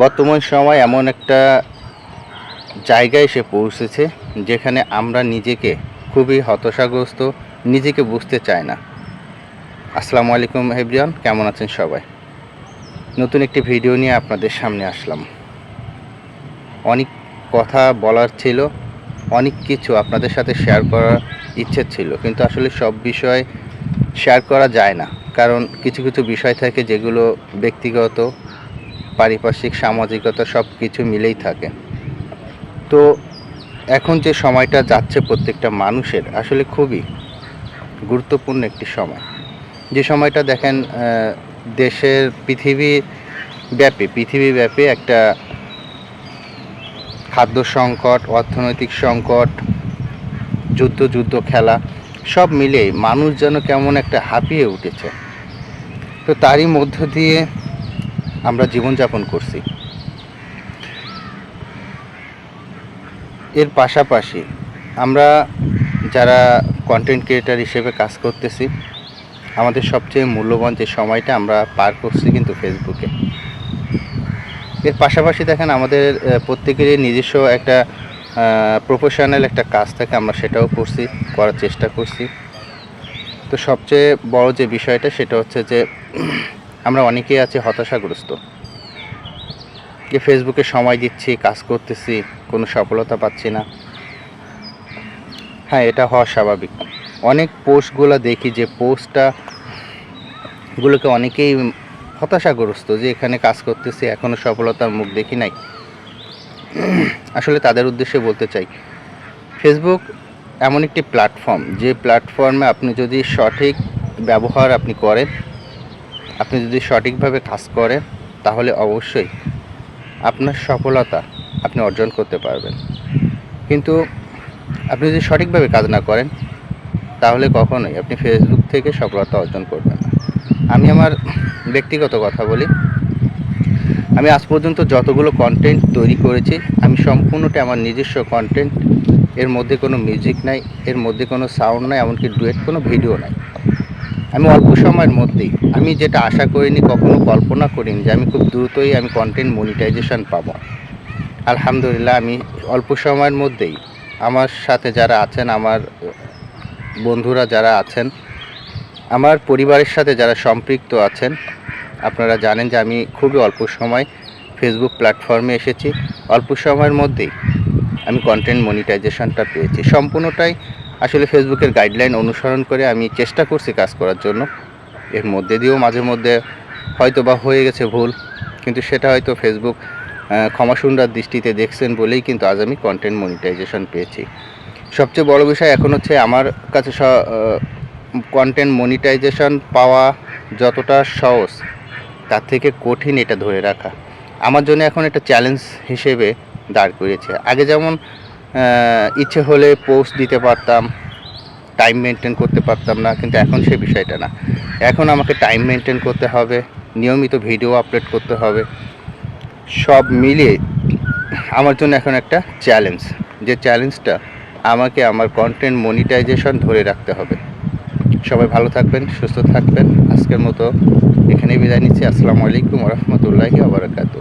বর্তমান সময় এমন একটা জায়গায় এসে পৌঁছেছে যেখানে আমরা নিজেকে খুবই হতাশাগ্রস্ত, নিজেকে বুঝতে চাই না। আসসালামু আলাইকুম হেব্রিয়ান কেমন আছেন সবাই? নতুন একটি ভিডিও নিয়ে আপনাদের সামনে আসলাম। অনেক কথা বলার ছিল, অনেক কিছু আপনাদের সাথে শেয়ার করার ইচ্ছে ছিল, কিন্তু আসলে সব বিষয় শেয়ার করা যায় না। কারণ কিছু কিছু বিষয় থাকে যেগুলো ব্যক্তিগত পারিপার্শ্বিক, সামাজিকতা সব কিছু মিলেই থাকে। তো এখন যে সময়টা যাচ্ছে প্রত্যেকটা মানুষের, আসলে খুবই গুরুত্বপূর্ণ একটি সময়। যে সময়টা দেখেন দেশের পৃথিবী ব্যাপী পৃথিবীব্যাপী একটা খাদ্য সংকট, অর্থনৈতিক সংকট, যুদ্ধ যুদ্ধ, খেলা, সব মিলেই মানুষ যেন কেমন একটা হাঁপিয়ে উঠেছে। তো তারই মধ্য দিয়ে আমরা জীবনযাপন করছি। এর পাশাপাশি আমরা যারা কন্টেন্ট ক্রিয়েটার হিসেবে কাজ করতেছি, আমাদের সবচেয়ে মূল্যবান যে সময়টা আমরা পার করছি কিন্তু ফেসবুকে এর পাশাপাশি দেখেন আমাদের প্রত্যেকেরই নিজস্ব একটা প্রফেশনাল একটা কাজ থাকে, আমরা সেটাও করছি, করার চেষ্টা করছি। তো সবচেয়ে বড় যে বিষয়টা সেটা হচ্ছে যে আমরা অনেকেই আছি হতাশাগ্রস্ত। যে ফেসবুকে সময় দিচ্ছি, কাজ করতেছি, কোনো সফলতা পাচ্ছি না। হ্যাঁ এটা হওয়া স্বাভাবিক। অনেক পোস্টগুলো দেখি যে পোস্টটা গুলোকে অনেকেই হতাশাগ্রস্ত যে এখানে কাজ করতেছি এখনও সফলতার মুখ দেখি নাই। আসলে তাদের উদ্দেশ্যে বলতে চাই, ফেসবুক এমন একটি প্ল্যাটফর্ম, যে প্ল্যাটফর্মে আপনি যদি সঠিক ব্যবহার আপনি করেন আপনি যদি সঠিকভাবে কাজ করেন, তাহলে অবশ্যই আপনার সফলতা আপনি অর্জন করতে পারবেন। কিন্তু আপনি যদি সঠিকভাবে কাজ না করেন, তাহলে কখনোই আপনি ফেসবুক থেকে সফলতা অর্জন করবেন না। আমি আমার ব্যক্তিগত কথা বলি। আমি আজ পর্যন্ত যতগুলো কন্টেন্ট তৈরি করেছি, আমি সম্পূর্ণটা আমার নিজস্ব কন্টেন্ট এর মধ্যে কোনো মিউজিক নাই, এর মধ্যে কোনো সাউন্ড নাই, এমনকি ডুয়েট কোনো ভিডিও নাই। আমি অল্প সময়ের মধ্যেই, আমি যেটা আশা করিনি, কখনো কল্পনা করিনি যে আমি খুব দ্রুতই আমি কন্টেন্ট মনিটাইজেশন পাবো। আলহামদুলিল্লাহ, আমি অল্প সময়ের মধ্যেই আমার সাথে যারা আছেন, আমার বন্ধুরা যারা আছেন, আমার পরিবারের সাথে যারা সম্পৃক্ত আছেন, আপনারা জানেন যে আমি খুবই অল্প সময় ফেসবুক প্ল্যাটফর্মে এসেছি। অল্প সময়ের মধ্যেই আমি কন্টেন্ট মনিটাইজেশনটা পেয়েছি। সম্পূর্ণটাই আসলে ফেসবুকের গাইডলাইন অনুসরণ করে আমি চেষ্টা করছি কাজ করার জন্য। এর মধ্যে দিয়েও মাঝে মধ্যে হয়তো বা হয়ে গেছে ভুল কিন্তু সেটা হয়তো ফেসবুক আহ, ক্ষমাসুন্দর দৃষ্টিতে দেখছেন বলেই কিন্তু আজ আমি কন্টেন্ট মনিটাইজেশন পেয়েছি। সবচেয়ে বড় বিষয় এখন হচ্ছে আমার কাছে কন্টেন্ট মনিটাইজেশন পাওয়া যতটা সহজ তার থেকে কঠিন এটা ধরে রাখা। আমার জন্য এখন একটা চ্যালেঞ্জ হিসেবে দাঁড় করিয়েছে। আগে যেমন ইচ্ছে হলে পোস্ট দিতে পারতাম টাইম মেনটেন করতে পারতাম না, কিন্তু এখন সে বিষয়টা না। এখন আমাকে টাইম মেনটেন করতে হবে, নিয়মিত ভিডিও আপলোড করতে হবে, সব মিলিয়ে আমার জন্য এখন একটা চ্যালেঞ্জ যে চ্যালেঞ্জটা আমাকে আমার কন্টেন্ট মনিটাইজেশন ধরে রাখতে হবে। সবাই ভালো থাকবেন, সুস্থ থাকবেন। আজকের মতো এখানেই বিদায় নিচ্ছি। আসসালামু আলাইকুম রহমতুল্লাহি আবরাকাতু